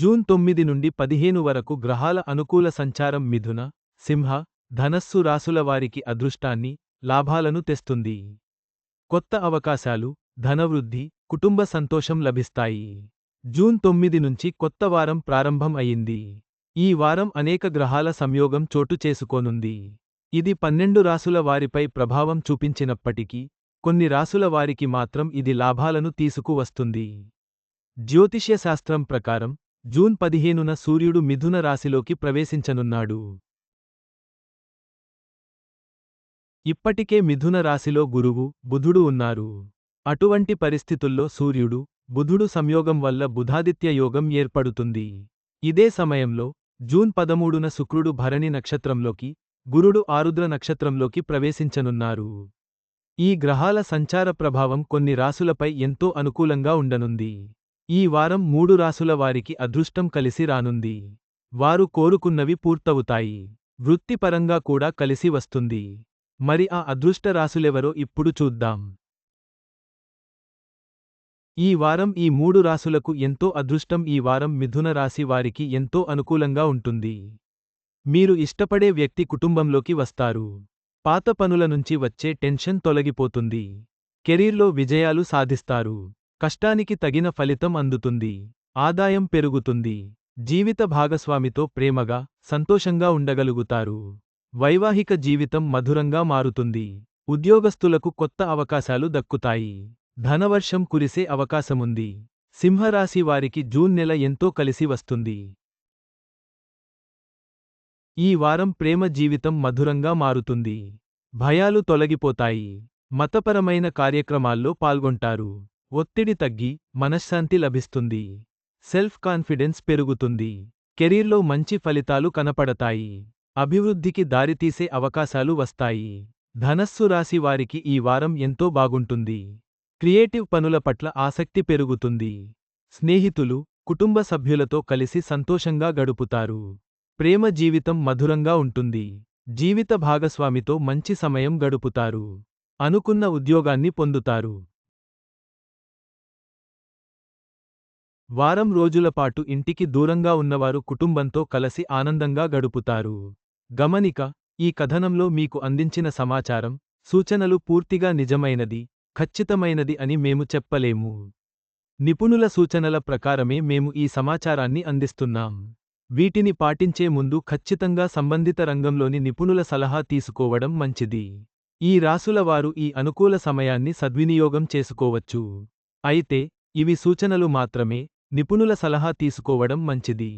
June తొమ్మిది నుండి పదిహేను వరకు గ్రహాల అనుకూల సంచారం మిథున సింహ ధనస్సు రాసుల వారికి అదృష్టాన్ని లాభాలను తెస్తుంది. కొత్త అవకాశాలు ధనవృద్ధి కుటుంబ సంతోషం లభిస్తాయి. జూన్ తొమ్మిది నుంచి కొత్త వారం ప్రారంభం అయింది. ఈ వారం అనేక గ్రహాల సంయోగం చోటు చేసుకోనుంది. ఇది పన్నెండు రాసుల వారిపై ప్రభావం చూపించినప్పటికీ కొన్ని రాసుల వారికి మాత్రం ఇది లాభాలను తీసుకువస్తుంది. జ్యోతిష్యశాస్త్రం ప్రకారం జూన్ పదిహేనున సూర్యుడు మిథున రాశిలోకి ప్రవేశించనున్నాడు. ఇప్పటికే మిథున రాశిలో గురువు బుధుడు ఉన్నారు. అటువంటి పరిస్థితుల్లో సూర్యుడు బుధుడు సంయోగం వల్ల బుధాదిత్య యోగం ఏర్పడుతుంది. ఇదే సమయంలో జూన్ పదమూడున శుక్రుడు భరణి నక్షత్రంలోకి గురుడు ఆరుద్ర నక్షత్రంలోకి ప్రవేశించనున్నారు. ఈ గ్రహాల సంచార ప్రభావం కొన్ని రాసులపై ఎంతో అనుకూలంగా ఉండనుంది. ఈ వారం మూడు రాసుల వారికి అదృష్టం కలిసి రానుంది. వారు కోరుకున్నవి పూర్తవుతాయి. వృత్తిపరంగా కూడా కలిసి వస్తుంది. మరి ఆ అదృష్ట రాసులెవరో ఇప్పుడు చూద్దాం. ఈ వారం ఈ మూడు రాసులకు ఎంతో అదృష్టం ఈ వారం మిథున రాశి వారికి ఎంతో అనుకూలంగా ఉంటుంది. మీరు ఇష్టపడే వ్యక్తి కుటుంబంలోకి వస్తారు. పాత పనుల నుంచి వచ్చే టెన్షన్ తొలగిపోతుంది. కెరీర్లో విజయాలు సాధిస్తారు. కష్టానికి తగిన ఫలితం అందుతుంది. ఆదాయం పెరుగుతుంది. జీవిత భాగస్వామితో ప్రేమగా సంతోషంగా ఉండగలుగుతారు. వైవాహిక జీవితం మధురంగా మారుతుంది. ఉద్యోగస్తులకు కొత్త అవకాశాలు దక్కుతాయి. ధనవర్షం కురిసే అవకాశముంది. సింహరాశి వారికి జూన్ నెల ఎంతో కలిసి వస్తుంది. ఈ వారం ప్రేమ జీవితం మధురంగా మారుతుంది. భయాలు తొలగిపోతాయి. మతపరమైన కార్యక్రమాల్లో పాల్గొంటారు. ఒత్తిడి తగ్గి మనశ్శాంతి లభిస్తుంది. సెల్ఫ్ కాన్ఫిడెన్స్ పెరుగుతుంది. కెరీర్లో మంచి ఫలితాలు కనపడతాయి. అభివృద్ధికి దారితీసే అవకాశాలు వస్తాయి. ధనస్సు రాశి వారికి ఈ వారం ఎంతో బాగుంటుంది. క్రియేటివ్ పనుల పట్ల ఆసక్తి పెరుగుతుంది. స్నేహితులు కుటుంబ సభ్యులతో కలిసి సంతోషంగా గడుపుతారు. ప్రేమ జీవితం మధురంగా ఉంటుంది. జీవిత భాగస్వామితో మంచి సమయం గడుపుతారు. అనుకున్న ఉద్యోగాన్ని పొందుతారు. వారం రోజులపాటు ఇంటికి దూరంగా ఉన్నవారు కుటుంబంతో కలసి ఆనందంగా గడుపుతారు. గమనిక ఈ కథనంలో మీకు అందించిన సమాచారం సూచనలు పూర్తిగా నిజమైనది ఖచ్చితమైనది అని మేము చెప్పలేము. నిపుణుల సూచనల ప్రకారమే మేము ఈ సమాచారాన్ని అందిస్తున్నాం. వీటిని పాటించే ముందు ఖచ్చితంగా సంబంధిత రంగంలోని నిపుణుల సలహా తీసుకోవడం మంచిది. ఈ రాసుల వారు ఈ అనుకూల సమయాన్ని సద్వినియోగం చేసుకోవచ్చు. అయితే ఇవి సూచనలు మాత్రమే నిపుణుల సలహా తీసుకోవడం మంచిది.